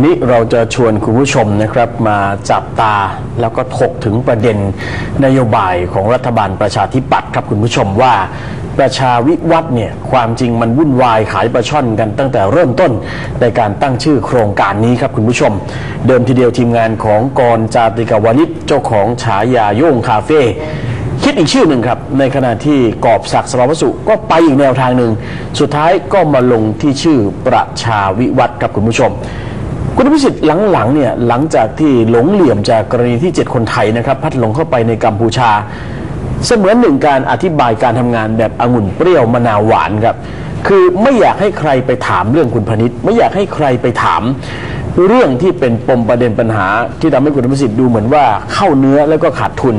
วันนี้เราจะชวนคุณผู้ชมนะครับมาจับตาแล้วก็ถกถึงประเด็นนโยบายของรัฐบาลประชาธิปัตย์ครับคุณผู้ชมว่าประชาวิวัฒน์เนี่ยความจริงมันวุ่นวายขายปลาช่อนกันตั้งแต่เริ่มต้นในการตั้งชื่อโครงการนี้ครับคุณผู้ชม เดิมทีเดียวทีมงานของกรจาติกาวนิชเจ้าของฉายาโย่งคาเฟ่คิดอีกชื่อหนึ่งครับ ในขณะที่กอบศักดิ์สรวสุก็ไปอีกแนวทางหนึ่ง สุดท้ายก็มาลงที่ชื่อประชาวิวัฒน์ครับคุณผู้ชม คุณพิสิทธิ์หลังๆเนี่ยหลังจากที่หลงเหลี่ยมจากกรณีที่ 7 คนไทยนะครับ พัดหลงเข้าไปในกัมพูชา เสมือนหนึ่งการอธิบายการทำงานแบบองุ่นเปรี้ยวมะนาวหวานครับ คือไม่อยากให้ใครไปถามเรื่องคุณพนิษฐ์ไม่อยากให้ใครไปถาม เรื่องที่เป็นปมประเด็นปัญหา ที่ทำให้คุณพิสิทธิ์ดูเหมือนว่าเข้าเนื้อแล้วก็ขาดทุน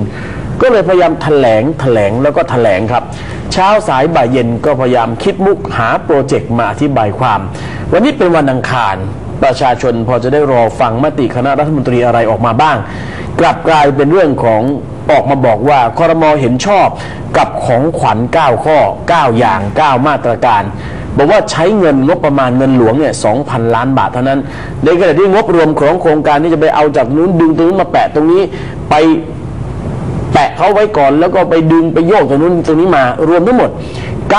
ก็เลยพยายามแถลงแถลงแล้วก็แถลงครับ เช้าสายบ่ายเย็นก็พยายามคิดมุกหาโปรเจกต์มาอธิบายความ วันนี้เป็นวันอังคาร ประชาชนพอจะได้รอฟังมติคณะรัฐมนตรีอะไรออกมาบ้าง กลับกลายเป็นเรื่องของออกมาบอกว่าคอรมอเห็นชอบกับของขวัญ 9 ข้อ 9 อย่าง 9 มาตรการ บอกว่าใช้เงินงบประมาณเงินหลวงเนี่ย2,000 ล้านบาทเท่านั้น ในขณะที่งบรวมของโครงการที่จะไปเอาจากนู้นดึงตรงนู้นมาแปะตรงนี้ไปแปะเขาไว้ก่อนแล้วก็ไปดึงไปโยกตรงนู้นตรงนี้มารวมทั้งหมด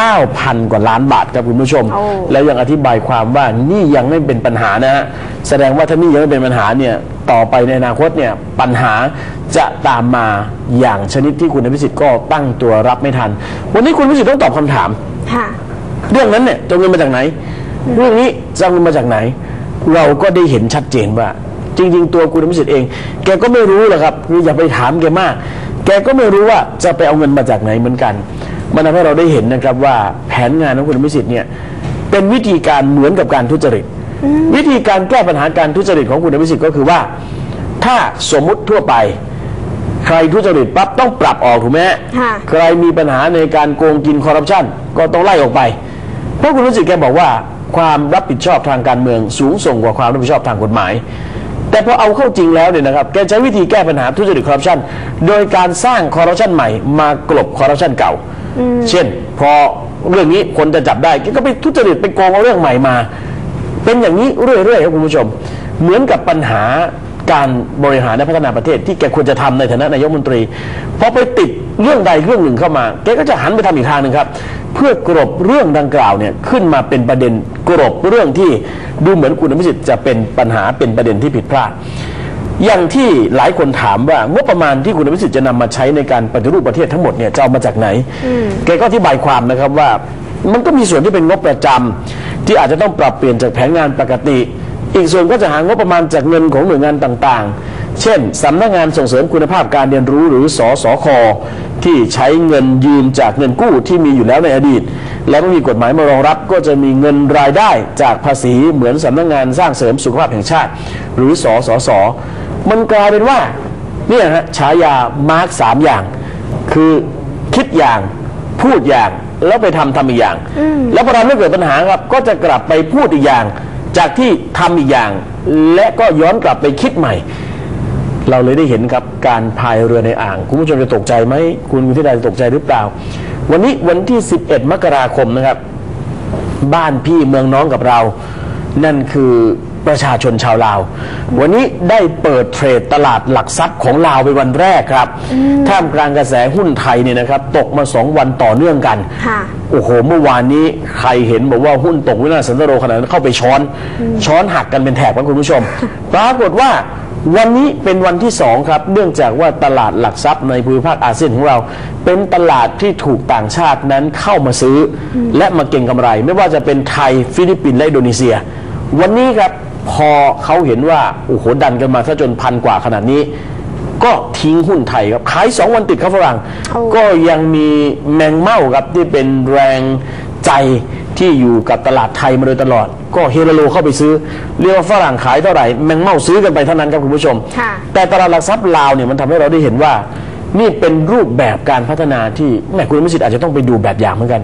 9,000 กว่าล้านบาทครับคุณผู้ชม โอ้ แล้วยังอธิบายความว่านี่ยังไม่เป็นปัญหานะฮะแสดงว่าถ้านี่ยังไม่เป็นปัญหาเนี่ยต่อไปในอนาคตเนี่ยปัญหาจะตามมาอย่างชนิดที่คุณอภิสิทธิ์ก็ตั้งตัวรับไม่ทัน วันนี้คุณอภิสิทธิ์ต้องตอบคำถาม ค่ะ เรื่องนั้นเนี่ยจะเอาเงินมาจากไหน เรื่องนี้จะเอาเงินมาจากไหน เราก็ได้เห็นชัดเจนว่า จริง ๆ ตัวคุณอภิสิทธิ์เอง แกก็ไม่รู้หรอกครับคืออย่าไปถามแกมาก แกก็ไม่รู้ว่าจะไปเอาเงินมาจากไหนเหมือนกัน มันทำให้เราได้เห็นนะครับว่าแผนงานของคุณอภิสิทธิ์เนี่ยเป็นวิธีการเหมือนกับการทุจริต วิธีการแก้ปัญหาการทุจริตของคุณอภิสิทธิ์ก็คือว่า ถ้าสมมุติทั่วไป ใครทุจริตปั๊บต้องปรับออกถูกไหมฮะค่ะใครมีปัญหาในการโกงกินคอร์รัปชันก็ต้องไล่ออกไป เพราะคุณรู้สึกแกบอกว่าความรับผิดชอบทางการเมืองสูงส่งกว่าความรับผิดชอบทางกฎหมาย แต่พอเอาเข้าจริงแล้วเนี่ยนะครับ แกใช้วิธีแก้ปัญหาทุจริตคอร์รัปชันโดยการสร้างคอร์รัปชันใหม่มากลบคอร์รัปชันเก่า เช่น พอเรื่องนี้คนจะจับได้แกก็ไปทุจริตไปโกงเอาเรื่องใหม่มา เป็นอย่างนี้เรื่อยๆครับคุณผู้ชม เหมือนกับปัญหาการบริหารและพัฒนาประเทศที่แกควรจะทำในฐานะนายกรัฐมนตรีพอไปติดเรื่องใดเรื่องหนึ่งเข้ามาแกก็จะหันไปทำอีกทางหนึ่งครับ เพื่อกรบเรื่องดังกล่าวเนี่ยขึ้นมาเป็นประเด็นกรบเรื่องที่ดูเหมือนคุณอภิสิทธิ์จะเป็นปัญหาเป็นประเด็นที่ผิดพลาด อย่างที่หลายคนถามว่างบประมาณที่คุณอภิสิทธิ์จะนำมาใช้ในการปฏิรูปประเทศทั้งหมดเนี่ยจะเอามาจากไหน แกก็อธิบายความนะครับว่ามันก็มีส่วนที่เป็นงบประจำที่อาจจะต้องปรับเปลี่ยนจากแผนงานปกติ อีกส่วนก็จะหางบประมาณจากเงินของหน่วยงานต่างๆ เช่นสำนักงานส่งเสริมคุณภาพการเรียนรู้หรือสสค ที่ใช้เงินยืมจากเงินกู้ที่มีอยู่แล้วในอดีต และไม่มีกฎหมายมารองรับ ก็จะมีเงินรายได้จากภาษีเหมือนสำนักงานสร้างเสริมสุขภาพแห่งชาติ หรือสสสมันกลายเป็นว่าเนี่ยฮะฉายามาร์กสามอย่าง คือคิดอย่างพูดอย่างแล้วไปทำทำอีกอย่าง แล้วพอทำให้เกิดปัญหาครับ ก็จะกลับไปพูดอีกอย่าง จากที่ทำอีกอย่าง และก็ย้อนกลับไปคิดใหม่ เราเลยได้เห็นครับการพายเรือในอ่าง คุณผู้ชมจะตกใจไหมคุณวิทยาจะตกใจหรือเปล่า วันนี้วันที่ 11 มกราคมนะครับ บ้านพี่เมืองน้องกับเรา นั่นคือประชาชนชาวลาว วันนี้ได้เปิดเทรดตลาดหลักทรัพย์ของลาวเป็นวันแรกครับ ท่ามกลางกระแสหุ้นไทยเนี่ยนะครับ ตกมาสองวันต่อเนื่องกันค่ะโอ้โห เมื่อวานนี้ใครเห็นบอกว่าหุ้นตกวินาศสันตโรขนาดนั้นเข้าไปช้อน ช้อนหักกันเป็นแถบครับคุณผู้ชม ปรากฏว่า วันนี้เป็นวันที่สองครับ เนื่องจากว่าตลาดหลักทรัพย์ในภูมิภาคอาเซียนของเรา เป็นตลาดที่ถูกต่างชาตินั้นเข้ามาซื้ออและมาเก็งกำไร ไม่ว่าจะเป็นไทยฟิลิปปินส์และอินโดนีเซีย วันนี้ครับพอเขาเห็นว่าโอ้โหดันกันมาซะจนพันกว่าขนาดนี้ ก็ทิ้งหุ้นไทยครับขายสองวันติดครับฝรั่งโอ้ก็ยังมีแมงเม่าครับที่เป็นแรงใจ ที่อยู่กับตลาดไทยมาโดยตลอด ก็เฮโลโลเข้าไปซื้อ เรียกว่าฝรั่งขายเท่าไหร่แมงเม่าซื้อกันไปเท่านั้นครับคุณผู้ชมค่ะแต่ตลาดหลักทรัพย์ลาวเนี่ยมันทำให้เราได้เห็นว่า นี่เป็นรูปแบบการพัฒนาที่แหมคุณมิสิทธิ์อาจจะต้องไปดูแบบอย่างเหมือนกัน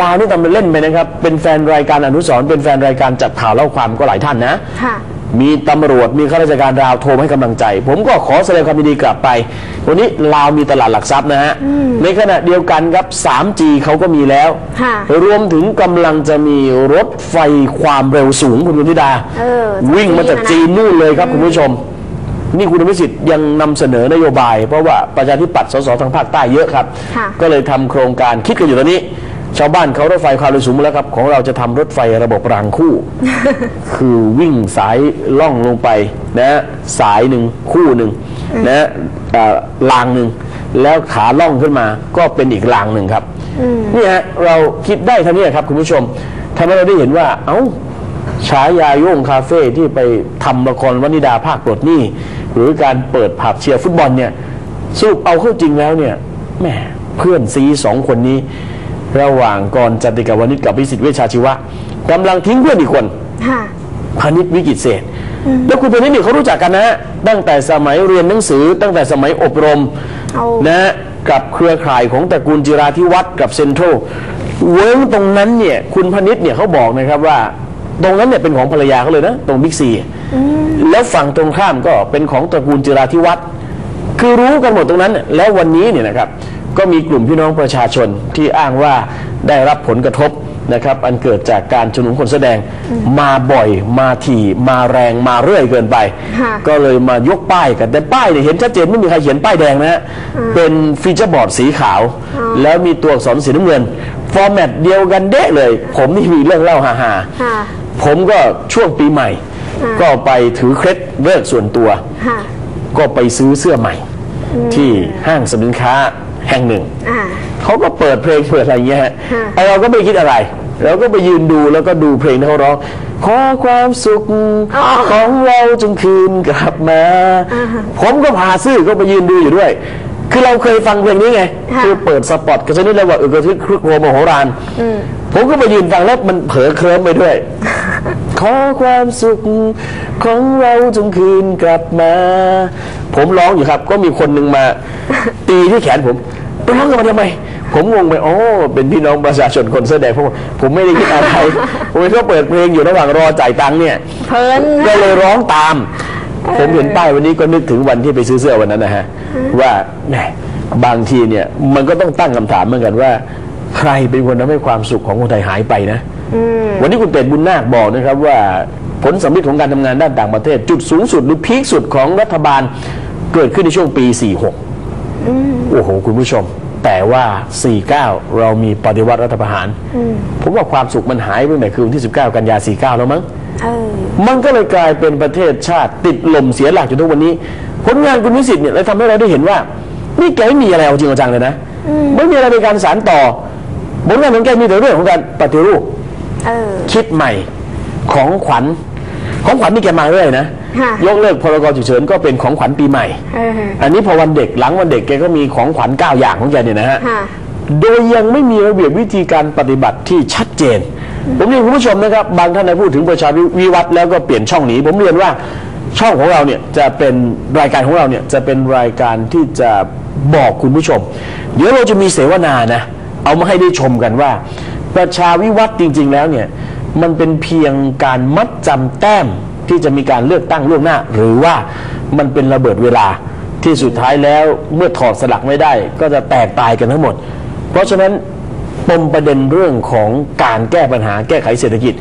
ลาวนี่ทำเป็นเล่นไปนะครับเป็นแฟนรายการอนุสรณ์เป็นแฟนรายการจัดข่าวเล่าความก็หลายท่านนะค่ะ มีตำรวจมีข้าราชการราวโทรมาให้กำลังใจ ผมก็ขอแสดงความยินดีกลับไป วันนี้ลาวมีตลาดหลักทรัพย์นะฮะ ในขณะเดียวกันครับ 3G เขาก็มีแล้ว ค่ะรวมถึงกำลังจะมีรถไฟความเร็วสูงคุณกุธิดา เออวิ่งมาจากจีนนู่นเลยครับคุณผู้ชม นี่คุณอภิสิทธิ์ยังนำเสนอนโยบาย เพราะว่าประชาธิปัตย์สสทางภาคใต้เยอะครับ ค่ะ ก็เลยทำโครงการคิดกันอยู่ตอนนี้ ชาวบ้านเขารถไฟความเร็วสูงมาแล้วครับ ของเราจะทำรถไฟระบบรางคู่ คือวิ่งสายล่องลงไปนะสายหนึ่งคู่หนึ่งนะเอ่อรางหนึ่งแล้วขาล่องขึ้นมาก็เป็นอีกรางหนึ่งครับนี่ฮะเราคิดได้เท่านี้ครับคุณผู้ชมทำให้เราได้เห็นว่า เอ้าฉายาโย่งคาเฟ่ที่ไปทำละครวนิดาภาคปลดหนี้หรือการเปิดผับเชียร์ฟุตบอลเนี่ยสรุปเอาเข้าจริงแล้วเนี่ยแหมเพื่อนซีสองคนนี้ ระหว่างกรจติกาวนิชกับพิสิทธิ์เวชชาชีวะกำลังทิ้งเพื่อนอีกคนค่ะ พานิชวิกิตเศษแล้วคุณพานิชนี่เขารู้จักกันนะฮะตั้งแต่สมัยเรียนหนังสือ ตั้งแต่สมัยอบรมเอานะฮะกับเครือข่ายของตระกูลจิราธิวัฒน์กับเซ็นทรัลเวิร์กตรงนั้นเนี่ยคุณพานิชเนี่ยเขาบอกนะครับว่า ตรงนั้นเนี่ยเป็นของภรรยาเขาเลยนะตรงบิ๊กซีแล้วฝั่งตรงข้ามก็เป็นของตระกูลจิราธิวัฒน์คือรู้กันหมดตรงนั้นน่ะแล้ววันนี้เนี่ยนะครับ ก็มีกลุ่มพี่น้องประชาชนที่อ้างว่าได้รับผลกระทบนะครับอันเกิดจากการชุมนุมคนแสดงมาบ่อยมาถี่มาแรงมาเรื่อยเกินไปค่ะก็เลยมายกป้ายกันแต่ป้ายเนี่ยเห็นชัดเจนไม่มีใครเขียนป้ายแดงนะฮะเป็นฟีเจอร์บอร์ดสีขาว แล้วมีตัวอักษรสีน้ำเงิน ฟอร์แมตเดียวกันเด้เลย ผมนี่มีเรื่องเล่าฮาค่ะๆผมก็ช่วงปีใหม่ ก็ไปถือเคล็ดเลิกส่วนตัวค่ะก็ไปซื้อเสื้อใหม่ ที่ห้างสรรพสินค้า แห่งหนึ่งอ่าเขาก็เปิดเพลงเปิดอะไรอย่างเงี้ยฮะค่ะไอเราก็ไม่คิดอะไรเราก็ไปยืนดูแล้วก็ดูเพลงที่เขาร้องขอความสุขของเราจงคืนกลับมา ผมก็พาซื่อก็ไปยืนดูอยู่ด้วย คือเราเคยฟังเพลงนี้ไงค่ะคือเปิดสปอตกันชนิดเลยว่าเออกระทึกครึกโครมโมโหรานผมก็ไปยืนฟังแล้วมันเผลอเคลิ้มไปด้วย ขอความสุขของเราจงคืนกลับมา ผมร้องอยู่ครับ ก็มีคนหนึ่งมา ตีที่แขนผม ไปร้องกันมาทำไมผมงงไปอ๋อเป็นพี่น้องประชาชนคนเสื้อแดงผมผมไม่ได้คิดอะไรผมก็เปิดเพลงอยู่ระหว่างรอจ่ายตังค์เนี่ยเพลินก็เลยร้องตาม ผมเห็นป้ายวันนี้ก็นึกถึงวันที่ไปซื้อเสื้อวันนั้นนะฮะว่าแหมบางทีเนี่ยมันก็ต้องตั้งคำถามเหมือนกันว่า ใครเป็นคนทำให้ความสุขของคนไทยหายไปนะวันนี้คุณเป็ดบุญนาคบอกนะครับว่าผลสำลิดของการทำงานด้านต่างประเทศ จุดสูงสุดหรือพีคสุดของรัฐบาลเกิดขึ้นในช่วงปี 46โอ้โหคุณผู้ชม แต่ว่า 49 เรามีปฏิวัติรัฐประหาร ผมว่าความสุขมันหายไปตั้งแต่คืนวันที่ 19 กันยา 49 แล้วมั้งเออมันก็เลยกลายเป็นประเทศชาติติดลมเสียหลักจนทุกวันนี้ ผลงานคุณวิสิทธิ์เนี่ยเลยทำให้เราได้เห็นว่า นี่แกไม่มีอะไรเอาจริงเอาจังเลยนะไม่มีอะไรในการสารต่อผลงานของแกมีแต่เรื่องของการปฏิรูปเออคิดใหม่ของขวัญ ของขวัญนี่แกมาเรื่อยนะ ค่ะยกเลิกพรกฉุกเฉินก็เป็นของขวัญปีใหม่ เออ อันนี้พอวันเด็กหลังวันเด็กแกก็มีของขวัญเก้าอย่างของแกเนี่ยนะฮะ ค่ะ โดยยังไม่มีระเบียบวิธีการปฏิบัติที่ชัดเจน ผมเรียนคุณผู้ชมนะครับ บางท่านได้พูดถึงประชาวิวัฒน์แล้วก็เปลี่ยนช่องหนีผมเรียนว่าช่องของเราเนี่ยจะเป็นรายการของเราเนี่ยจะเป็นรายการที่จะบอกคุณผู้ชม เดี๋ยวเราจะมีเสวนานะ เอามาให้ได้ชมกันว่า ประชาวิวัฒน์จริง ๆ แล้วเนี่ย มันเป็นเพียงการมัดจำแต้มที่จะมีการเลือกตั้งล่วงหน้า หรือว่ามันเป็นระเบิดเวลาที่สุดท้ายแล้วเมื่อถอดสลักไม่ได้ ก็จะแตกตายกันทั้งหมด เพราะฉะนั้นปมประเด็นเรื่องของการแก้ปัญหาแก้ไขเศรษฐกิจ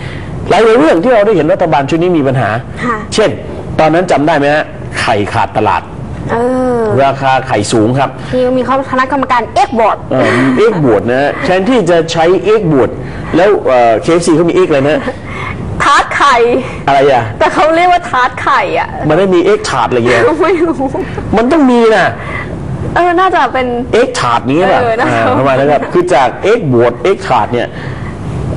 หลายๆเรื่องที่เราได้เห็นรัฐบาลชุดนี้มีปัญหาค่ะเช่น ตอนนั้นจำได้ไหมฮะไข่ขาดตลาด เออ ราคาไข่สูงครับที่มีเขาคณะกรรมการเอ็กบอร์ดเอ่อมีเอ็กบวดนะฮะแทนที่จะใช้เอ็กบวดแล้วเคฟซีเขามีเอ็กอะไรนะ ทาร์ตไข่ อะไรอะ แต่เขาเรียกว่าทาร์ตไข่อะ มันไม่มีเอ็กถาดอะไรเงี้ยไม่รู้มันต้องมีนะเออ น่าจะเป็นเอ็กถาดนี้ป่ะเออนะอ่าประมาณนั้นครับ คือจากเอ็กบวกเอ็กถาดเนี่ย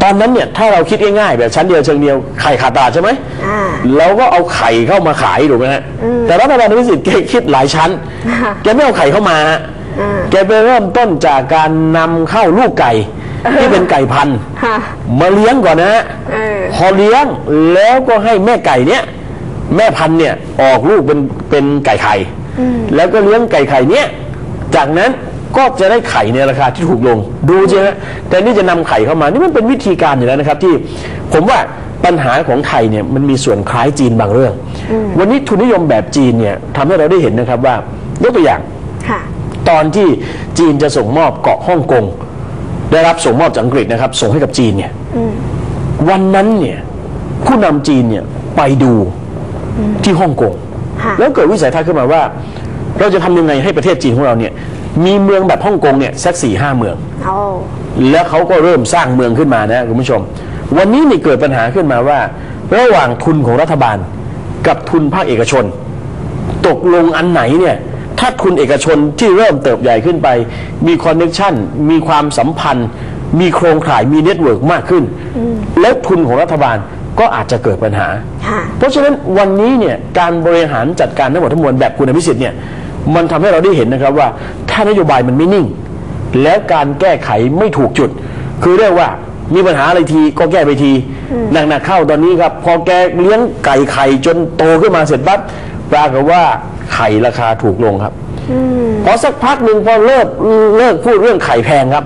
ตอนนั้นเนี่ยถ้าเราคิดง่ายๆแบบชั้นเดียวเชิงเดียวไข่ขาดตลาดใช่ไหมอ่า เราก็เอาไข่เข้ามาขายถูกไหมฮะแต่รัฐบาลนิสิตแกคิดหลายชั้น ค่ะแกไม่เอาไข่เข้ามาฮะแกไปเริ่มต้นจากการนำเข้าลูกไก่ที่เป็นไก่พันธุ์ค่ะ มาเลี้ยงก่อนนะฮะ เออ พอเลี้ยงแล้วก็ให้แม่ไก่เนี้ยแม่พันธุ์เนี่ยออกลูกเป็นเป็นไก่ไข่แล้วก็เลี้ยงไก่ไข่เนี้ยจากนั้น ก็จะได้ไข่ในราคาที่ถูกลง ดูใช่ไหมแต่นี่จะนำไข่เข้ามา นี่มันเป็นวิธีการอยู่แล้วนะครับ ที่ผมว่าปัญหาของไทยเนี่ยมันมีส่วนคล้ายจีนบางเรื่อง วันนี้ทุนนิยมแบบจีนเนี่ยทำให้เราได้เห็นนะครับว่ายกตัวอย่างค่ะตอนที่จีนจะส่งมอบเกาะฮ่องกงได้รับส่งมอบจากอังกฤษนะครับ ส่งให้กับจีนเนี่ยวันนั้นเนี่ยผู้นำจีนเนี่ยไปดูที่ฮ่องกงค่ะแล้วเกิดวิสัยทัศน์ขึ้นมาว่า เราจะทำยังไงให้ประเทศจีนของเราเนี่ย มีเมืองแบบฮ่องกงเนี่ยสักสี่ห้าเมืองโอ้แล้วเขาก็เริ่มสร้างเมืองขึ้นมานะคุณผู้ชม วันนี้นี่เกิดปัญหาขึ้นมาว่า ระหว่างทุนของรัฐบาลกับทุนภาคเอกชน ตกลงอันไหนเนี่ยถ้าทุนเอกชนที่เริ่มเติบใหญ่ขึ้นไป มีคอนเนคชันมีความสัมพันธ์ มีโครงข่ายมีเน็ตเวิร์กมากขึ้น แล้วทุนของรัฐบาลก็อาจจะเกิดปัญหา ค่ะ เพราะฉะนั้นวันนี้เนี่ยการบริหารจัดการทั้งหมดทั้งมวลแบบคุณอภิสิทธิ์เนี่ย มันทำให้เราได้เห็นนะครับว่า ถ้านโยบายมันไม่นิ่ง แล้วการแก้ไขไม่ถูกจุด คือเรียกว่ามีปัญหาอะไรทีก็แก้ไปทีหนักๆเข้าตอนนี้ครับ พอแกเลี้ยงไก่ไข่จนโตขึ้นมาเสร็จปั๊บปรากฏว่าไข่ราคาถูกลงครับพอสักพักหนึ่งพอเลิกเลิกพูดเรื่องไข่แพงครับ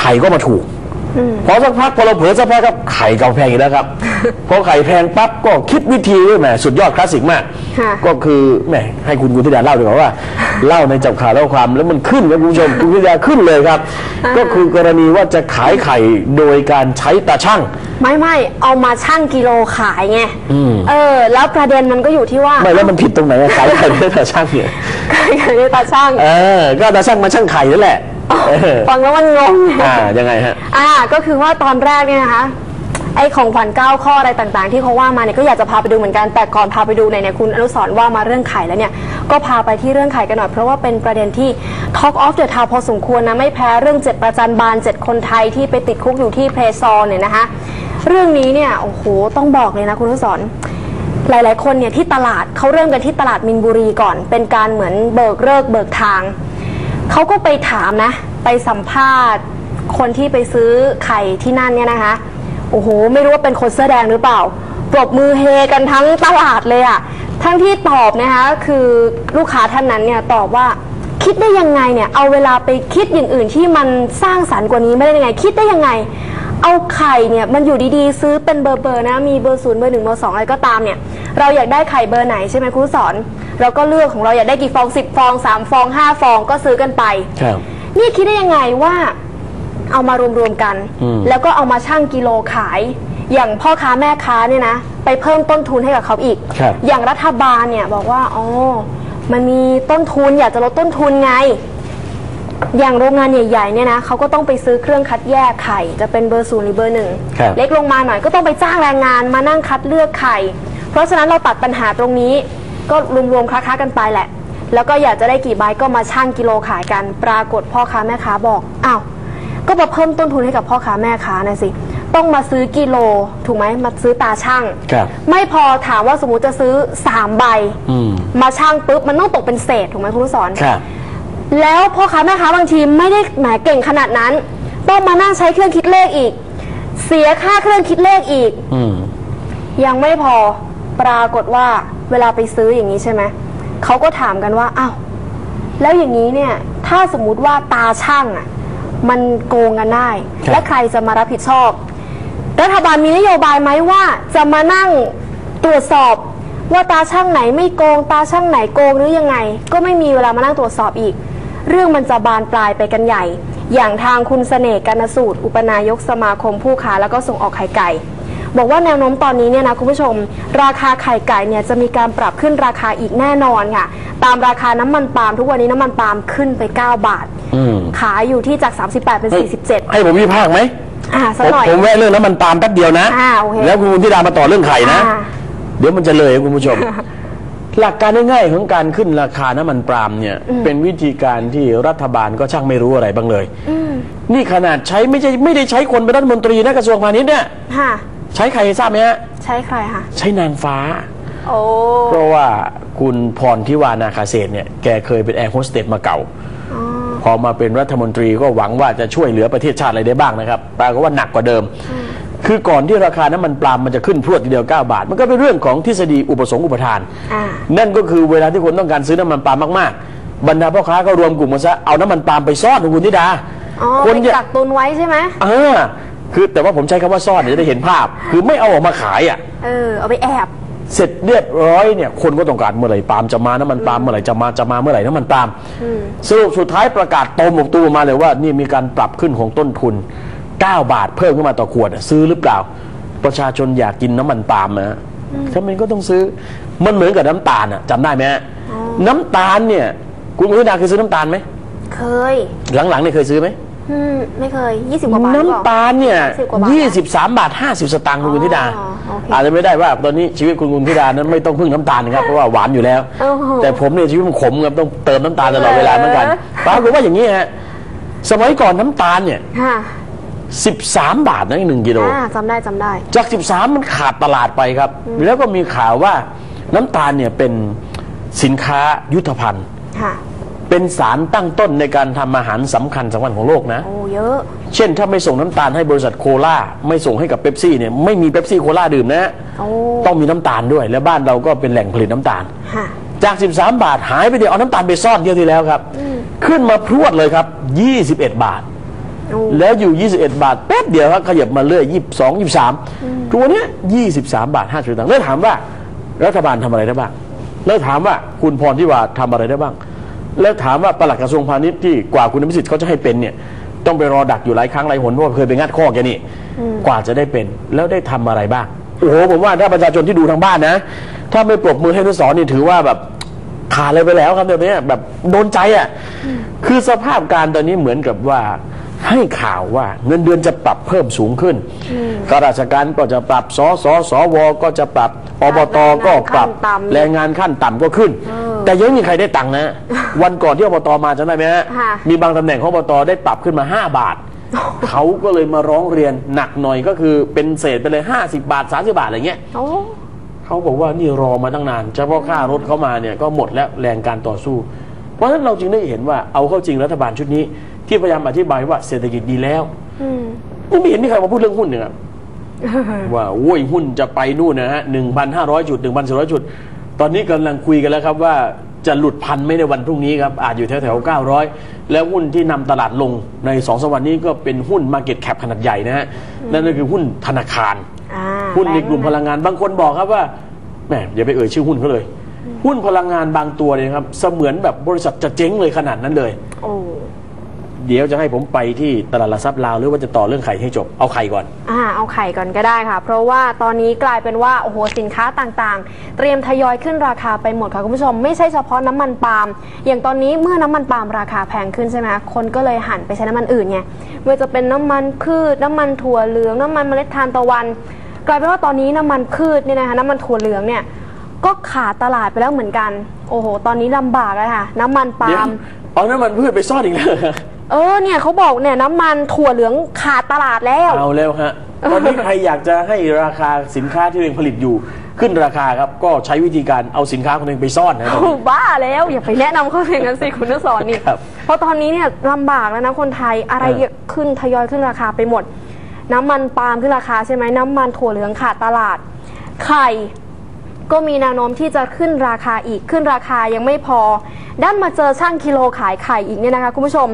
ไข่ก็มาถูก พอสักพักพอเราเผลอสักพักครับไข่ก็แพงอีกแล้วครับ พอไข่แพงปั๊บก็คิดวิธีด้วยแหมสุดยอดคลาสสิกมากค่ะก็คือแหมให้คุณกุณธิดาเล่าดีกว่าว่า เล่าในจับข่าวเล่าความแล้วมันขึ้นครับคุณผู้ชมคุณกุณธิดาขึ้นเลยครับ ก็คือกรณีว่าจะขายไข่โดยการใช้ตาช่างไม่ไม่เอามาชั่งกิโลขายไงเออ แล้วประเด็นมันก็อยู่ที่ว่าไม่แล้วมันผิดตรงไหนอะขายไข่ด้วยตาช่างเนี่ยขายในตาช่างเออก็เอาตาช่างมาช่างไข่นั่นแหละเออ ฟังแล้วมันงงอ่ายังไงฮะ อ่าก็คือว่าตอนแรกเนี่ยนะคะไอ้ของขวัญเก้าข้ออะไรต่างๆ ที่เขาว่ามาเนี่ยก็อยากจะพาไปดูเหมือนกันแต่ก่อนพาไปดูเนี่ยเนี่ยคุณอนุสรณ์ว่ามาเรื่องไข่แล้วเนี่ยก็พาไปที่เรื่องไข่กันหน่อย เพราะว่าเป็นประเด็นที่ Talk of the Town พอสมควรนะไม่แพ้เรื่องเจ็ดประจันบานเจ็ดคนไทยที่ไปติดคุกอยู่ที่เพลซอนเนี่ยนะคะเรื่องนี้เนี่ยโอ้โหต้องบอกเลยนะคุณอนุสรณ์หลาย ๆ คนเนี่ยที่ตลาดเขาเริ่มกันที่ตลาดมินบุรีก่อน เป็นการเหมือนเบิกเลิกษ์เบิกทาง เขาก็ไปถามนะ ไปสัมภาษณ์ คนที่ไปซื้อไข่ที่นั่นเนี่ยนะคะ โอ้โห ไม่รู้ว่าเป็นคนเสื้อแดงหรือเปล่า ปรบมือเฮกันทั้งตลาดเลยอะทั้งที่ตอบนะคะคือลูกค้าท่านนั้นเนี่ยตอบว่าคิดได้ยังไงเนี่ย เอาเวลาไปคิดอย่างอื่นที่มันสร้างสรรค์กว่านี้ไม่ได้ยังไง คิดได้ยังไง เอาไข่เนี่ยมันอยู่ดีๆ ซื้อเป็นเบอร์เบอร์นะ มีเบอร์ศูนย์เบอร์หนึ่งเบอร์สองอะไรก็ตามเนี่ย เราอยากได้ไข่เบอร์ไหนใช่ไหมครูสอน เราก็เลือกของเราอยากได้กี่ฟองสิบฟองสามฟองห้าฟองก็ซื้อกันไป ครับ นี่คิดได้ยังไงว่าเอามารวมๆกัน อืม แล้วก็เอามาชั่งกิโลขาย อย่างพ่อค้าแม่ค้าเนี่ยนะ ไปเพิ่มต้นทุนให้กับเขาอีก ครับ อย่างรัฐบาลเนี่ยบอกว่าอ๋อมันมีต้นทุนอยากจะลดต้นทุนไง อย่างโรงงานใหญ่ๆเนี่ยนะเขาก็ต้องไปซื้อเครื่องคัดแยกไข่ จะเป็นเบอร์ศูนย์หรือเบอร์หนึ่งครับ เล็กลงมาหน่อยก็ต้องไปจ้างแรงงานมานั่งคัดเลือกไข่ เพราะฉะนั้นเราตัดปัญหาตรงนี้ ก็รวมๆค้าๆกันไปแหละ แล้วก็อยากจะได้กี่ใบก็มาชั่งกิโลขายกัน ปรากฏพ่อค้าแม่ค้าบอกอ้าวก็มาเพิ่มต้นทุนให้กับพ่อค้าแม่ค้านะสิต้องมาซื้อกิโลถูกไหมมาซื้อตาช่างครับไม่พอถามว่าสมมติจะซื้อสามใบอืมมาช่างปุ๊บมันต้องตกเป็นเศษถูกไหมคุณผู้สอนครับแล้วพ่อค้าแม่ค้าบางทีไม่ได้แหมเก่งขนาดนั้น ต้องมานั่งใช้เครื่องคิดเลขอีก เสียค่าเครื่องคิดเลขอีกอืมยังไม่พอปรากฏว่า เวลาไปซื้ออย่างนี้ใช่ไหมเขาก็ถามกันว่าอ้าวแล้วอย่างนี้เนี่ย ถ้าสมมุติว่าตาช่างอะ มันโกงกันได้ ครับ และใครจะมารับผิดชอบ รัฐบาลมีนโยบายไหมว่า จะมานั่งตรวจสอบว่าตาช่างไหนไม่โกง ตาช่างไหนโกงหรือยังไง ก็ไม่มีเวลามานั่งตรวจสอบอีก เรื่องมันจะบานปลายไปกันใหญ่ อย่างทางคุณเสน่ห์กนสูตร อุปนายกสมาคมผู้ค้าแล้วก็ส่งออกไข่ไก่ บอกว่าแนวโน้มตอนนี้เนี่ยนะคุณผู้ชม ราคาไข่ไก่เนี่ยจะมีการปรับขึ้นราคาอีกแน่นอนค่ะ ตามราคาน้ำมันปาล์มทุกวันนี้น้ำมันปาล์มขึ้นไป 9 บาท อืมขายอยู่ที่จาก 38 เป็น 47 ให้ผมวิพากษ์ไหมอ่าสักผมหน่อย ผมแวะเรื่องน้ำมันปาล์มแป๊บเดียวนะ อ่าโอเค แล้วคุณธิดามาต่อเรื่องไข่นะ อ่า เดี๋ยวมันจะเลยคุณผู้ชม หลักการง่ายๆของการขึ้นราคาน้ำมันปาล์มเนี่ย เป็นวิธีการที่รัฐบาลก็ช่างไม่รู้อะไรบ้างเลย นี่ขนาดใช้ไม่ใช่ไม่ได้ใช้คนเป็นรัฐมนตรีนะกระทรวงพาณิชย์เนี่ย ค่ะ ใช้ใครทราบไหมฮะใช้ใครคะใช้นางฟ้า โอ้ เพราะว่าคุณพรทิวานาคาเศษเนี่ยแกเคยเป็นแอร์โฮสเตสมาเก่า พอมาเป็นรัฐมนตรีก็หวังว่าจะช่วยเหลือประเทศชาติอะไรได้บ้างนะครับปรากฏว่าหนักกว่าเดิม คือก่อนที่ราคาน้ำมันปาล์มมันจะขึ้นพรวดทีเดียว 9 บาท มันก็เป็นเรื่องของทฤษฎีอุปสงค์อุปทาน อ่า นั่นก็คือเวลาที่คนต้องการซื้อน้ำมันปาล์มมากๆ บรรดาพ่อค้าก็รวมกลุ่มกันซะเอาน้ำมันปาล์มไปซ่อนคุณธิดาอ๋อคนไปเนี่ยกักตุนไว้ใช่ไหม เออ คือแต่ว่าผมใช้คำว่าซ่อนเนี่ยจะได้เห็นภาพ คือไม่เอาออกมาขายอะ เออ เอาไปแอบ เสร็จเรียบร้อยเนี่ยคนก็ต้องการเมื่อไหร่ปาล์มจะมาน้ำมันปาล์มเมื่อไหร่จะมาจะมาเมื่อไหร่น้ำมันปาล์มสรุปสุดท้ายประกาศตมออกตัวมาเลยว่า นี่มีการปรับขึ้นของต้นทุน 9 บาทเพิ่มขึ้นมาต่อขวดอะซื้อหรือเปล่า ประชาชนอยากกินน้ำมันปาล์มนะทำไมก็ต้องซื้อมันเหมือนกับน้ำตาลอะจำได้ไหมฮะน้ำตาลเนี่ย คุณวิดาเคยซื้อน้ำตาลไหมเคย หลังๆเนี่ยเคยซื้อไหม อืมไม่เคย20กว่าบาทหรือเปล่า น้ำตาลเนี่ยสิบกว่าบาทยี่สิบสามบาทห้าสิบสตางค์คุณกุณธิดา อ๋อโอเคอาจจะไม่ได้ว่าตอนนี้ชีวิตคุณกุณธิดานั้นไม่ต้องพึ่งน้ำตาลนะครับเพราะว่าหวานอยู่แล้ว โอ้โหแต่ผมเนี่ยชีวิตมันขมครับต้องเติมน้ำตาลตลอดเวลาเหมือนกันเออ ปรากฏว่าอย่างนี้ฮะสมัยก่อนน้ำตาลเนี่ยค่ะสิบสามบาทนะหนึ่งกิโล อ่าจำได้จำได้ จาก 13 มันขาดตลาดไปครับ แล้วก็มีข่าวว่าน้ำตาลเนี่ยเป็นสินค้ายุทธภัณฑ์ ค่ะ เป็นสารตั้งต้นในการทำอาหารสำคัญสำคัญของโลกนะ โอ้เยอะ เช่นถ้าไม่ส่งน้ำตาลให้บริษัทโคลาไม่ส่งให้กับเป๊ปซี่เนี่ยไม่มีเป๊ปซี่โคลาดื่มนะโอ้ต้องมีน้ำตาลด้วย และบ้านเราก็เป็นแหล่งผลิตน้ำตาล ค่ะ จาก 13 บาทหายไปเดียวเอาน้ำตาลไปซ่อนเดียวที่แล้วครับ ขึ้นมาพรวดเลยครับ 21 บาท โอ้ แล้วอยู่ 21 บาทแป๊บเดียวครับขยับมาเรื่อย22 23 ตัวเนี้ย23 บาท 50สตางค์แล้วถามว่า รัฐบาลทำอะไรได้บ้าง แล้วถามว่าคุณพรทิวาทำอะไรได้บ้าง แล้วถามว่าปลัดกระทรวงพาณิชย์ที่กว่าคุณอภิสิทธิ์เขาจะให้เป็นเนี่ยต้องไปรอดักอยู่หลายครั้งหลายหนเพราะว่าเคยไปงัดข้อแกนี่กว่าจะได้เป็นแล้วได้ทำอะไรบ้างโอ้โหผมว่าถ้าประชาชนที่ดูทางบ้านนะ ถ้าไม่ปรบมือให้นุสรนี่ถือว่าแบบขาดเลยไปแล้วครับเดี๋ยวนี้แบบโดนใจอะคือสภาพการตอนนี้เหมือนกับว่า ให้ข่าวว่าเงินเดือนจะปรับเพิ่มสูงขึ้นข้าราชการก็จะปรับสสสวก็จะปรับอบตก็ปรับแรงงานขั้นต่ำแรงงานขั้นต่ำก็ขึ้น แต่ยังไม่มีใครได้ตังค์นะ วันก่อนที่อบตมาจำได้ไหมฮะค่ะมีบางตำแหน่งของอบตได้ปรับขึ้นมา 5 บาทเขาก็เลยมาร้องเรียนหนักหน่อยก็คือเป็นเศษไปเลย 50 บาท 30 บาทอะไรเงี้ยโอ้เขาบอกว่านี่รอมาตั้งนานเฉพาะค่ารถเขามาเนี่ยก็หมดแล้วแรงการต่อสู้ เพราะฉะนั้นเราจึงได้เห็นว่าเอาเข้าจริงรัฐบาลชุดนี้ ที่พยายามอธิบายว่าเศรษฐกิจดีแล้วอืมยังไม่เห็นมีใครมาพูดเรื่องหุ้นเนี่ยครับว่าโอ้ยหุ้นจะไปนู่นนะฮะหนึ่งพันห้าร้อยจุดหนึ่งพันสี่ร้อยจุด ตอนนี้กำลังคุยกันแล้วครับว่าจะหลุดพันไหม่ในวันพรุ่งนี้ครับ อาจอยู่แถวแถวเก้าร้อยแล้วหุ้นที่นำตลาดลงในสองสามวันนี้ก็เป็นหุ้นมาเก็ตแคปขนาดใหญ่นะฮะ นั่นก็คือหุ้นธนาคารอ่าหุ้นในกลุ่มพลังงานบางคนบอกครับว่าแหมอย่าไปเอ่ยชื่อหุ้นเขาเลย หุ้นพลังงานบางตัวเนี่ยครับเสมือนแบบบริษัทจะเจ๊งเลยขนาดนั้นเลยโอ้ เดี๋ยวจะให้ผมไปที่ตลาดหลักทรัพย์ลาวหรือว่าจะต่อเรื่องไข่ให้จบเอาไข่ก่อน อ่าเอาไข่ก่อนก็ได้ค่ะ เพราะว่าตอนนี้กลายเป็นว่าโอ้โหสินค้าต่างๆ เตรียมทยอยขึ้นราคาไปหมดค่ะคุณผู้ชม ไม่ใช่เฉพาะน้ำมันปาล์มอย่างตอนนี้เมื่อน้ำมันปาล์มราคาแพงขึ้นใช่ไหมคะคนก็เลยหันไปใช้น้ำมันอื่นไงไม่ว่าจะเป็นน้ำมันพืชน้ำมันถั่วเหลืองน้ำมันเมล็ดทานตะวัน กลายเป็นว่าตอนนี้น้ำมันพืชเนี่ยนะคะน้ำมันถั่วเหลืองเนี่ยก็ขาดตลาดไปแล้วเหมือนกัน โอ้โห ตอนนี้ลำบากเลยค่ะ น้ำมันปาเดี๋ยวล์ม เอาน้ำมันพืชไปซ่อนอีกแล้ว เออเนี่ยเขาบอกเนี่ยน้ำมันถั่วเหลืองขาดตลาดแล้ว เอาแล้วฮะ ตอนนี้ใครอยากจะให้ราคาสินค้าที่ตัวเองผลิตอยู่ขึ้นราคาครับ ก็ใช้วิธีการเอาสินค้าคนเองไปซ่อนนะตอนนี้บ้าแล้วอย่าไปแนะนำเขาอย่างนั้นสิคุณนสอนนี่ ครับเพราะตอนนี้เนี่ยลำบากแล้วนะคนไทยอะไรเออ ขึ้นทยอยขึ้นราคาไปหมด น้ำมันปาล์มขึ้นราคาใช่ไหมน้ำมันถั่วเหลืองขาดตลาด ไข่ก็มีแนวโน้มที่จะขึ้นราคาอีกขึ้นราคายังไม่พอ ด้านมาเจอช่างกิโลขายไข่อีกเนี่ยนะคะคุณผู้ชม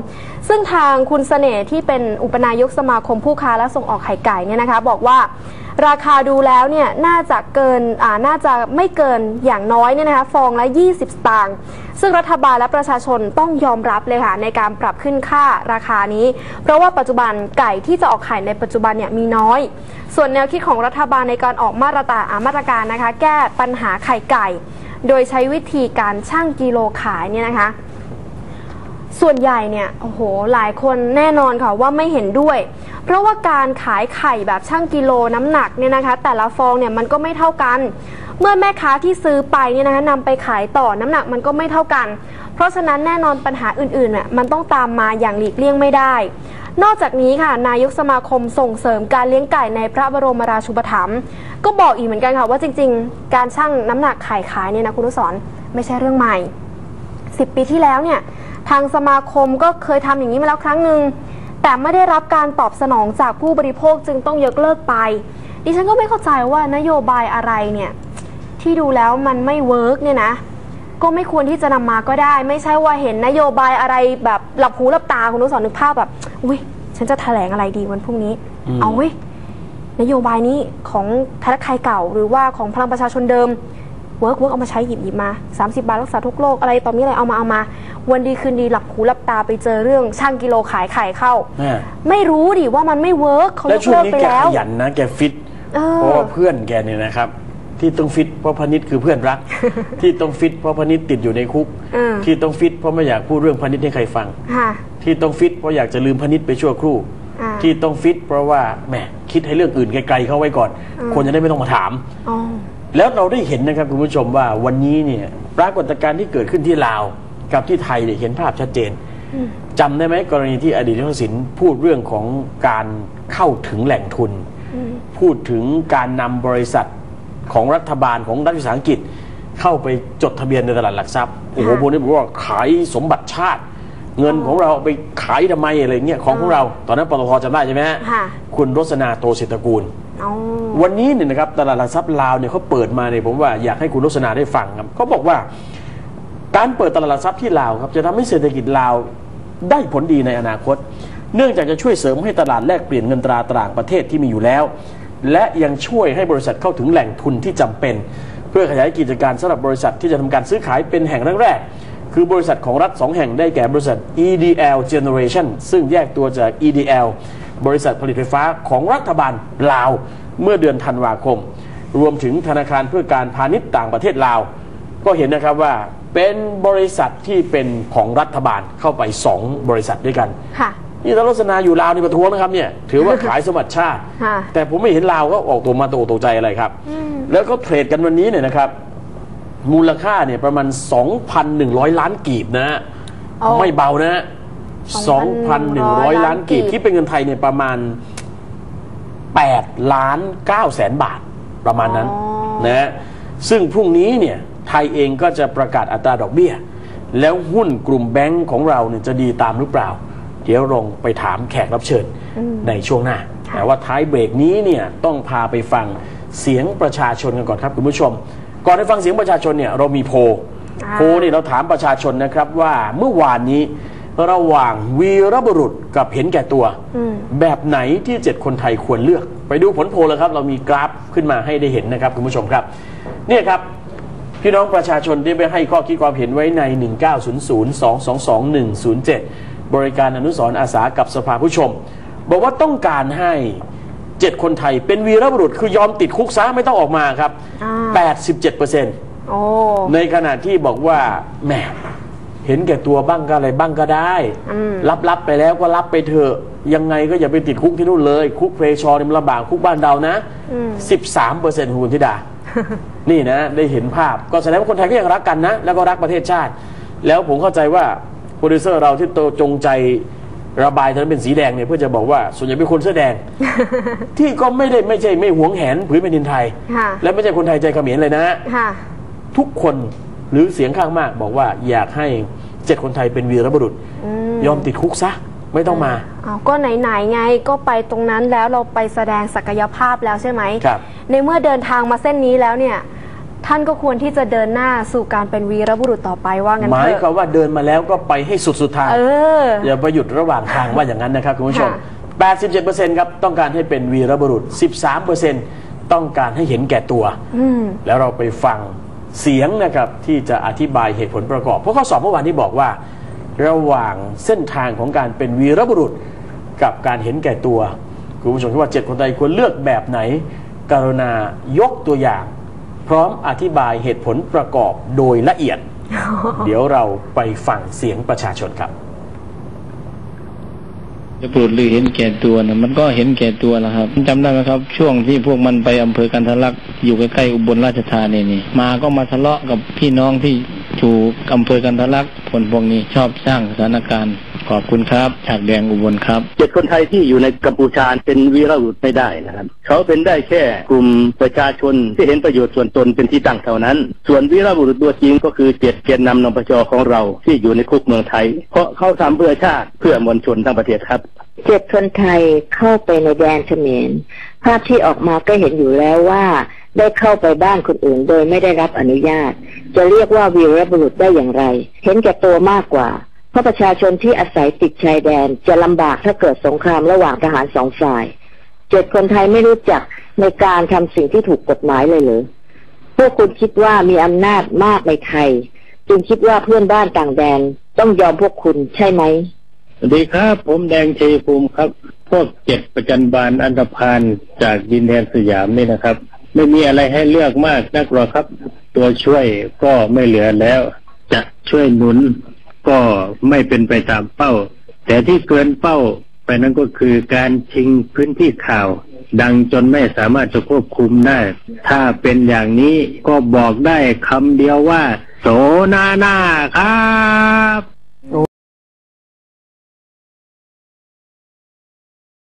ซึ่งทางคุณเสน่ห์ที่เป็นอุปนายกสมาคมผู้ค้าและส่งออกไข่ไก่เนี่ยนะคะบอกว่าราคาดูแล้วเนี่ยน่าจะเกินอ่าน่าจะไม่เกินอย่างน้อยเนี่ยนะคะฟองละ 20 สตางค์ซึ่งรัฐบาลและประชาชนต้องยอมรับเลยค่ะในการปรับขึ้นค่าราคานี้ เพราะว่าปัจจุบันไก่ที่จะออกไข่ในปัจจุบันเนี่ยมีน้อย ส่วนแนวคิดของรัฐบาลในการออกมาตรการอ่ามาตรการนะคะ แก้ปัญหาไข่ไก่ โดยใช้วิธีการชั่งกิโลขายเนี่ยนะคะ ส่วนใหญ่เนี่ยโอ้โหหลายคนแน่นอนค่ะว่าไม่เห็นด้วย เพราะว่าการขายไข่แบบช่างกิโลน้ำหนักเนี่ยนะคะ แต่ละฟองเนี่ยมันก็ไม่เท่ากัน เมื่อแม่ค้าที่ซื้อไปเนี่ยนะคะนำไปขายต่อน้ำหนักมันก็ไม่เท่ากัน เพราะฉะนั้นแน่นอนปัญหาอื่นๆเนี่ยมันต้องตามมาอย่างหลีกเลี่ยงไม่ได้ นอกจากนี้ค่ะ นายกสมาคมส่งเสริมการเลี้ยงไก่ในพระบรมราชูปถัมภ์ก็บอกอีกเหมือนกันค่ะว่าจริง ๆ การชั่งน้ำหนักไข่ขายเนี่ยนะคุณนุสรไม่ใช่เรื่องใหม่ 10 ปีที่แล้วเนี่ยทางสมาคมก็เคยทำอย่างนี้มาแล้วครั้งหนึ่งแต่ไม่ได้รับการตอบสนองจากผู้บริโภคจึงต้องยกเลิกไป ดิฉันก็ไม่เข้าใจว่านโยบายอะไรเนี่ยที่ดูแล้วมันไม่เวิร์กเนี่ยนะ ก็ไม่ควรที่จะนำมาก็ได้ ไม่ใช่ว่าเห็นนโยบายอะไรแบบหลับหูหลับตาคุณนุสรนึกภาพแบบอุ้ยฉันจะแถลงอะไรดีวันพรุ่งนี้เอาเว้ยนโยบายนี้ของไทยรักไทยเก่า หรือว่าของพลังประชาชนเดิมเวิร์กเวิร์กเอามาใช้หยิบหยิบมา 30 บาทรักษาทุกโรคอะไรตอนนี้อะไรเอามาเอามา วันดีคืนดีหลับหูหลับตาไปเจอเรื่องช่างกิโลขายไข่เข้า แม่ไม่รู้ดิว่ามันไม่เวิร์กเขาและยกช่วงเลิกนี้ไปแกแล้วขยันนะ แกฟิตเออ เพราะว่าเพื่อนแกเนี่ยนะครับ ที่ต้องฟิตเพราะพนิษคือเพื่อนรัก ที่ต้องฟิตเพราะพนิษติดอยู่ในคุกเออที่ต้องฟิตเพราะไม่อยากพูดเรื่องพนิษให้ใครฟัง ค่ะ ที่ต้องฟิตเพราะอยากจะลืมพนิษไปชั่วครู่ อ่า ที่ต้องฟิตเพราะว่าแหมคิดให้เรื่องอื่นไกลๆเข้าไว้ก่อน คนจะได้ไม่ต้องมาถาม อ๋อ แล้วเราได้เห็นนะครับคุณผู้ชมว่าวันนี้เนี่ยปรากฏการณ์ที่เกิดขึ้นที่ลาวกับที่ไทยเนี่ยเห็นภาพชัดเจนจำได้ไหมกรณีที่อดีตทักษิณพูดเรื่องของการเข้าถึงแหล่งทุน พูดถึงการนำบริษัท ของรัฐบาลของรัฐวิสาหกิจ เข้าไปจดทะเบียนในตลาดหลักทรัพย์โอ้โหค่ะพวกนี้บอกว่าขายสมบัติชาติ เงินของเราเอาไปขายทำไมอะไรเงี้ยของของเรา ตอนนั้นปตทจำได้ใช่ไหมฮะค่ะ คุณรสนาโตเศรษฐกูล อ๋อ วันนี้เนี่ยนะครับตลาดหลักทรัพย์ลาวเนี่ยเขาเปิดมาเนี่ยผมว่าอยากให้คุณรสนาได้ฟังครับเขาบอกว่า การเปิดตลาดหลักทรัพย์ที่ลาวครับจะทำให้เศรษฐกิจลาวได้ผลดีในอนาคต เนื่องจากจะช่วยเสริมให้ตลาดแลกเปลี่ยนเงินตราต่างประเทศที่มีอยู่แล้ว และยังช่วยให้บริษัทเข้าถึงแหล่งทุนที่จำเป็น เพื่อขยายกิจการสำหรับบริษัทที่จะทำการซื้อขายเป็นแห่งแรกๆคือบริษัทของรัฐสองแห่งได้แก่บริษัท EDL Generation ซึ่งแยกตัวจาก EDL บริษัทผลิตไฟฟ้าของรัฐบาลลาวเมื่อเดือนธันวาคม รวมถึงธนาคารเพื่อการพาณิชย์ต่างประเทศลาว ก็เห็นนะครับว่าเป็นบริษัทที่เป็นของรัฐบาลเข้าไป 2 บริษัทด้วยกันค่ะ นี่ถ้าลักษณะอยู่ลาวนี่ประท้วงนะครับเนี่ยถือว่าขายสมบัติชาติ ค่ะแต่ผมไม่เห็นลาวก็ออกตัวมาตกตกใจอะไรครับแล้วก็เทรดกันวันนี้เนี่ยนะครับ มูลค่าเนี่ยประมาณ 2,100 ล้านกีบนะฮะโอ้ไม่เบานะฮะ2,100ล้านกีบกีบคิดเป็นเงินไทยเนี่ยประมาณ 8 ล้าน9แสนบาทประมาณนั้นอ๋อ นะฮะซึ่งพรุ่งนี้เนี่ยไทยเองก็จะประกาศอัตราดอกเบี้ย แล้วหุ้นกลุ่มแบงก์ของเราเนี่ยจะดีตามหรือเปล่า เดี๋ยวลงไปถามแขกรับเชิญในช่วงหน้าแต่ว่าท้ายเบรกนี้เนี่ยต้องพาไปฟังเสียงประชาชนกันก่อนครับคุณผู้ชม ก่อนไปฟังเสียงประชาชนเนี่ยเรามีโพลอ่าโพลนี่เราถามประชาชนนะครับว่าเมื่อวานนี้ระหว่างวีรบุรุษกับเห็นแก่ตัว แบบไหนที่เจ็ดคนไทยควรเลือก ไปดูผลโพลเลยครับ เรามีกราฟขึ้นมาให้ได้เห็นนะครับคุณผู้ชมครับเนี่ยครับพี่น้องประชาชนที่ไปให้ข้อคิดความเห็นไว้ใน 1900222107 บริการอนุสรณ์อาสากับสภาผู้ชม บอกว่าต้องการให้เจ็ดคนไทยเป็นวีรบุรุษคือยอมติดคุกซะไม่ต้องออกมาครับ อ่า 87%โอ้ในขณะที่บอกว่าแหมเห็นแก่ตัวบ้างก็อะไรบ้างก็ได้ อืม รับรับไปแล้วก็รับไปเถอะ ยังไงก็อย่าไปติดคุกที่นู่นเลย คุกเพลชอร์นี่มันลำบากคุกบ้านเรานะ13เปอร์เซ็นต์คุณธิดา นี่นะ ได้เห็นภาพก็แสดงว่าคนไทยก็ยังรักกันนะ แล้วก็รักประเทศชาติ แล้วผมเข้าใจว่า โปรดิวเซอร์เราที่โตจงใจระบายตอนนั้นเป็นสีแดงเนี่ยเพื่อจะบอกว่าส่วนใหญ่เป็นคนเสื้อแดง ที่ก็ไม่ได้ไม่ใช่ไม่หวงแหนผืนแผ่นดินไทยค่ะและไม่ใช่คนไทยใจเขมรเลยนะค่ะทุกคนหรือเสียงข้างมากบอกว่าอยากให้เจ็ดคนไทยเป็นวีรบุรุษ ยอมติดคุกซะไม่ต้องมาเอาก็ไหนๆไงก็ไปตรงนั้นแล้วเราไปแสดงศักยภาพแล้วใช่ไหมครับในเมื่อเดินทางมาเส้นนี้แล้วเนี่ย ท่านก็ควรที่จะเดินหน้าสู่การเป็นวีรบุรุษต่อไปว่างั้นหมายเถความอะว่าเดินมาแล้วก็ไปให้สุดสุดทาง เออ อย่าไปหยุดระหว่างทางว่าอย่างนั้นนะครับคุณผู้ชม ค่ะ87%ครับต้องการให้เป็นวีรบุรุษ 13%ต้องการให้เห็นแก่ตัว อืม แล้วเราไปฟังเสียงนะครับที่จะอธิบายเหตุผลประกอบ เพราะข้อสอบเมื่อวานนี้บอกว่า ระหว่างเส้นทางของการเป็นวีรบุรุษ กับการเห็นแก่ตัว คุณผู้ชมคิดว่าเจ็ดคนไทยควรเลือกแบบไหน กรุณายกตัวอย่าง พร้อมอธิบายเหตุผลประกอบโดยละเอียด เดี๋ยวเราไปฟังเสียงประชาชนครับ จะปลุดหรือเห็นแก่ตัวนะมันก็เห็นแก่ตัวแล้วครับจำได้ไหมครับ ช่วงที่พวกมันไปอำเภอกันทะลักอยู่ใกล้ๆอุบลราชธานีนี่ มาก็มาทะเลาะกับพี่น้องที่อยู่อำเภอกันทะลักคนพวกนี้ชอบสร้างสถานการณ์ ขอบคุณครับ ฉากแดงอุบลครับ เจ็ดคนไทยที่อยู่ในกัมพูชาเป็นวีรบุรุษไม่ได้นะครับ เขาเป็นได้แค่กลุ่มประชาชนที่เห็นประโยชน์ส่วนตนเป็นที่ตั้งเท่านั้น ส่วนวีรบุรุษตัวจริงก็คือเจ็ดแกนนำนปชของเราที่อยู่ในคุกเมืองไทย เพราะเขาทำเพื่อชาติเพื่อมวลชนทั้งประเทศครับเจ็ดคนไทยเข้าไปในแดนเขมรภาพที่ออกมาก็เห็นอยู่แล้วว่า ได้เข้าไปบ้านคนอื่นโดยไม่ได้รับอนุญาต จะเรียกว่าวีรบุรุษได้อย่างไร เห็นแก่ตัวมากกว่า เพราะประชาชนที่อาศัยติดชายแดนจะลำบากถ้าเกิดสงครามระหว่างทหารสองฝ่ายเจ็ดคนไทยไม่รู้จักในการทำสิ่งที่ถูกกฎหมายเลยเหรอพวกคุณคิดว่ามีอำนาจมากในไทย จึงคิดว่าเพื่อนบ้านต่างแดนต้องยอมพวกคุณใช่ไหมสวัสดีครับ ผมแดงเชยภูมิครับ พวกเจ็ดประจันบานอันธพาลจากดินแดนสยามนี่นะครับ ไม่มีอะไรให้เลือกมากนักหรอกครับ ตัวช่วยก็ไม่เหลือแล้ว จะช่วยหนุน ก็ไม่เป็นไปตามเป้า แต่ที่เกินเป้าไปนั้นก็คือการชิงพื้นที่ข่าว ดังจนไม่สามารถจะควบคุมได้ ถ้าเป็นอย่างนี้ก็บอกได้คำเดียวว่า โสนาหน้าครับ